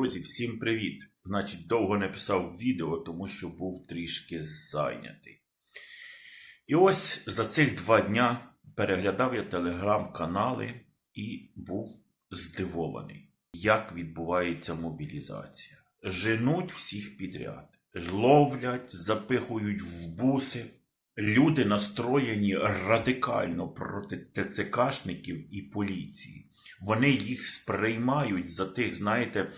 Друзі, всім привіт! Значить, довго не писав відео, тому що був трішки зайнятий. І ось за цих два дня переглядав я телеграм-канали і був здивований, як відбувається мобілізація. Женуть всіх підряд, ловлять, запихують в буси. Люди настроєні радикально проти ТЦКшників і поліції. Вони їх сприймають за тих, знаєте,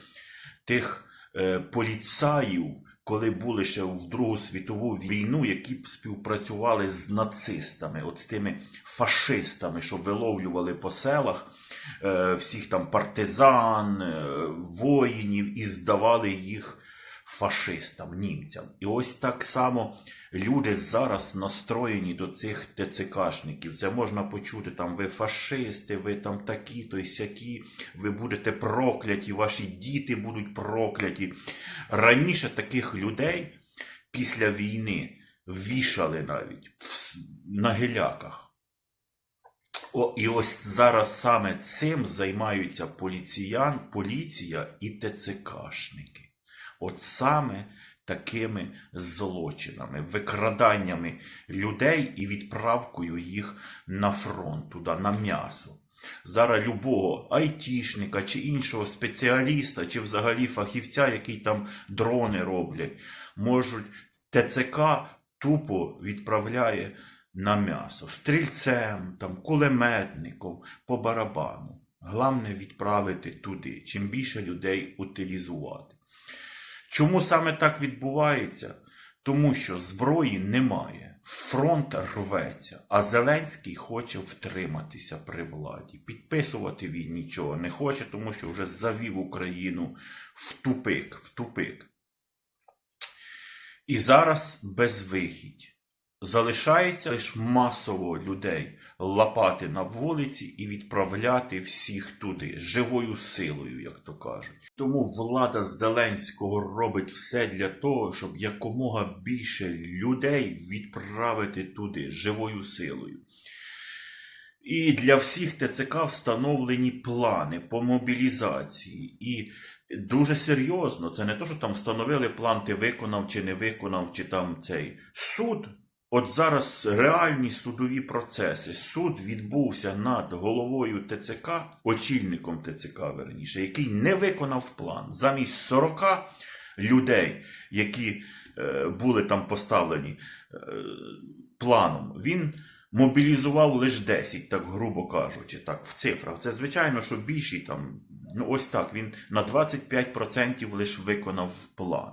тих е, поліцаїв, коли були ще в Другу світову війну, які б співпрацювали з нацистами, от з тими фашистами, що виловлювали по селах е, всіх там партизан, е, воїнів і здавали їх фашистам, німцям. І ось так само люди зараз настроєні до цих ТЦКшників. Це можна почути там, ви фашисти, ви там такі, то й сякі, ви будете прокляті, ваші діти будуть прокляті. Раніше таких людей після війни вішали навіть на геляках. О, і ось зараз саме цим займаються поліціян, поліція і ТЦКшники. От саме такими злочинами, викраданнями людей і відправкою їх на фронт, туди, на м'ясо. Зараз любого айтішника чи іншого спеціаліста, чи взагалі фахівця, який там дрони роблять, можуть ТЦК тупо відправляє на м'ясо. Стрільцем, там, кулеметником, по барабану. Головне відправити туди, чим більше людей утилізувати. Чому саме так відбувається? Тому що зброї немає, фронт рветься, а Зеленський хоче втриматися при владі. Підписувати він нічого не хоче, тому що вже завів Україну в тупик, в тупик. І зараз безвихідь. Залишається лише масово людей лапати на вулиці і відправляти всіх туди живою силою, як то кажуть. Тому влада Зеленського робить все для того, щоб якомога більше людей відправити туди живою силою. І для всіх ТЦК встановлені плани по мобілізації. І дуже серйозно, це не то, що там встановили план, ти виконав чи не виконав, чи там цей суд. От зараз реальні судові процеси. Суд відбувся над головою ТЦК, очільником ТЦК, верніше, який не виконав план. Замість 40 людей, які е, були там поставлені е, планом, він мобілізував лише 10, так грубо кажучи, так, в цифрах. Це звичайно, що більші там, ну ось так, він на 25% лише виконав план.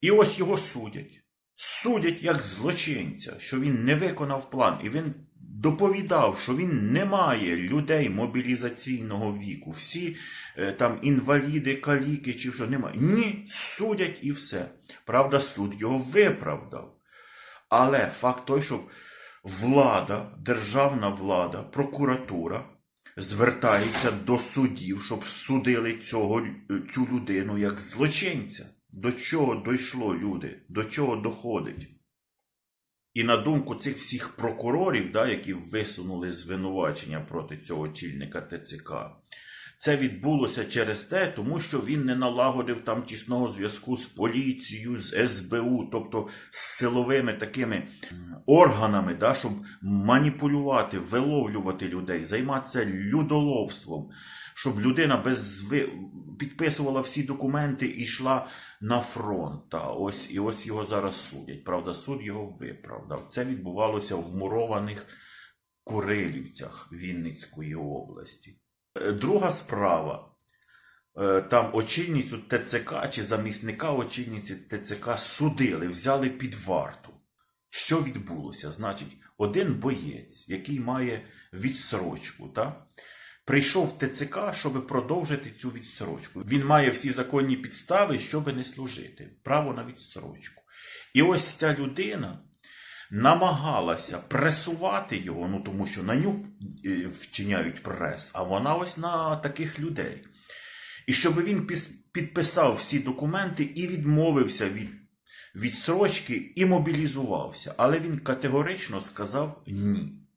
І ось його судять. Судять як злочинця, що він не виконав план, і він доповідав, що він не має людей мобілізаційного віку. Всі е, там інваліди, каліки чи що немає. Ні, судять і все. Правда, суд його виправдав. Але факт той, що влада, державна влада, прокуратура звертається до судів, щоб судили цього, цю людину як злочинця. До чого дійшло люди? До чого доходить? І на думку цих всіх прокурорів, да, які висунули звинувачення проти цього очільника ТЦК, це відбулося через те, тому що він не налагодив там тісного зв'язку з поліцією, з СБУ, тобто з силовими такими органами, да, щоб маніпулювати, виловлювати людей, займатися людоловством, щоб людина без підписувала всі документи і йшла на фронт. Ось і ось його зараз судять. Правда, суд його виправдав. Це відбувалося в мурованих Курилівцях Вінницької області. Е, Друга справа. Е, Там очільницю ТЦК чи замісника очільниці ТЦК судили, взяли під варту. Що відбулося? Значить, один боєць, який має відсрочку, та, прийшов в ТЦК, щоб продовжити цю відсрочку. Він має всі законні підстави, щоб не служити. Право на відсрочку. І ось ця людина намагалася пресувати його, ну тому що на нього е, вчиняють прес, а вона ось на таких людей. І щоб він підписав всі документи і відмовився від відсрочки і мобілізувався. Але він категорично сказав ні.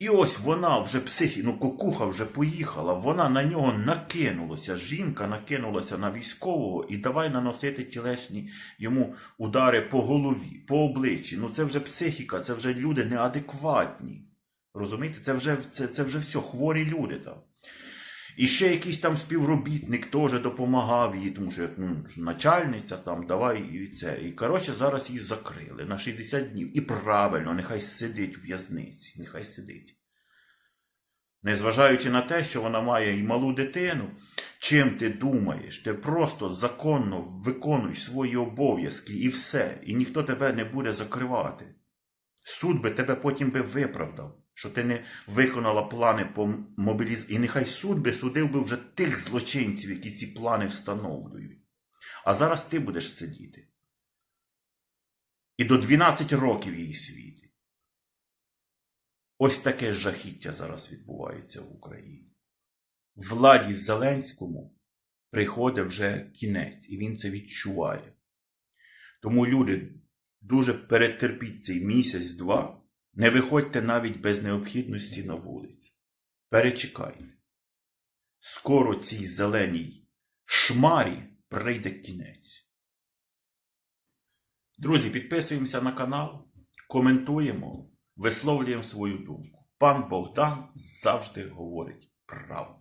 І ось вона вже психі, ну кукуха вже поїхала, вона на нього накинулася. Жінка накинулася на військового і давай наносити тілесні йому удари по голові, по обличчі. Ну це вже психіка, це вже люди неадекватні. Розумієте, це вже, це, це вже все, хворі люди там. І ще якийсь там співробітник теж допомагав їй, тому що ну, начальниця там, давай і це. І коротше, зараз її закрили на 60 днів. І правильно, нехай сидить в в'язниці, нехай сидить. Незважаючи на те, що вона має і малу дитину, чим ти думаєш? Ти просто законно виконуй свої обов'язки і все, і ніхто тебе не буде закривати. Суд би тебе потім би виправдав, що ти не виконала плани по мобілізації. І нехай суд би судив би вже тих злочинців, які ці плани встановлюють. А зараз ти будеш сидіти. І до 12 років її світить. Ось таке жахіття зараз відбувається в Україні. Владі Зеленському приходить вже кінець, і він це відчуває. Тому люди дуже перетерпіть цей місяць-два. Не виходьте навіть без необхідності на вулицю. Перечекайте. Скоро цій зеленій шмарі прийде кінець. Друзі, підписуємося на канал, коментуємо, висловлюємо свою думку. Пан Богдан завжди говорить правду.